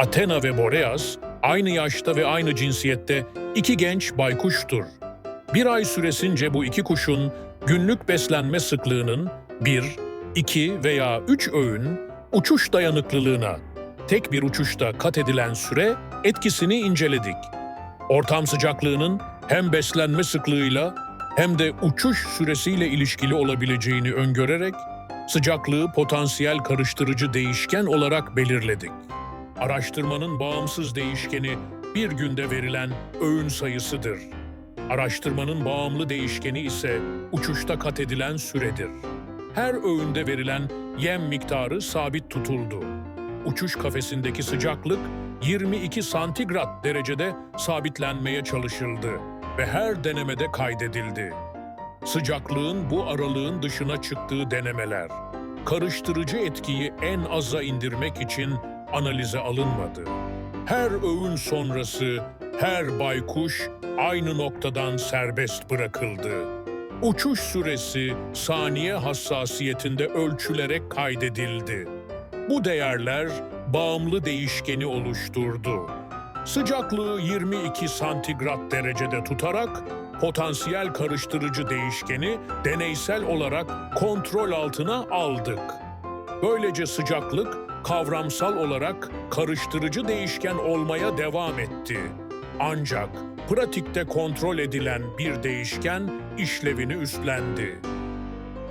Athena ve Boreas aynı yaşta ve aynı cinsiyette iki genç baykuştur. Bir ay süresince bu iki kuşun günlük beslenme sıklığının bir, iki veya üç öğün uçuş dayanıklılığına tek bir uçuşta kat edilen süre etkisini inceledik. Ortam sıcaklığının hem beslenme sıklığıyla hem de uçuş süresiyle ilişkili olabileceğini öngörerek sıcaklığı potansiyel karıştırıcı değişken olarak belirledik. Araştırmanın bağımsız değişkeni bir günde verilen öğün sayısıdır. Araştırmanın bağımlı değişkeni ise uçuşta kat edilen süredir. Her öğünde verilen yem miktarı sabit tutuldu. Uçuş kafesindeki sıcaklık 22 santigrat derecede sabitlenmeye çalışıldı ve her denemede kaydedildi. Sıcaklığın bu aralığın dışına çıktığı denemeler, karıştırıcı etkiyi en aza indirmek için analize alınmadı. Her öğün sonrası her baykuş aynı noktadan serbest bırakıldı. Uçuş süresi saniye hassasiyetinde ölçülerek kaydedildi. Bu değerler bağımlı değişkeni oluşturdu. Sıcaklığı 22 santigrat derecede tutarak potansiyel karıştırıcı değişkeni deneysel olarak kontrol altına aldık. Böylece sıcaklık kavramsal olarak karıştırıcı değişken olmaya devam etti. Ancak pratikte kontrol edilen bir değişken işlevini üstlendi.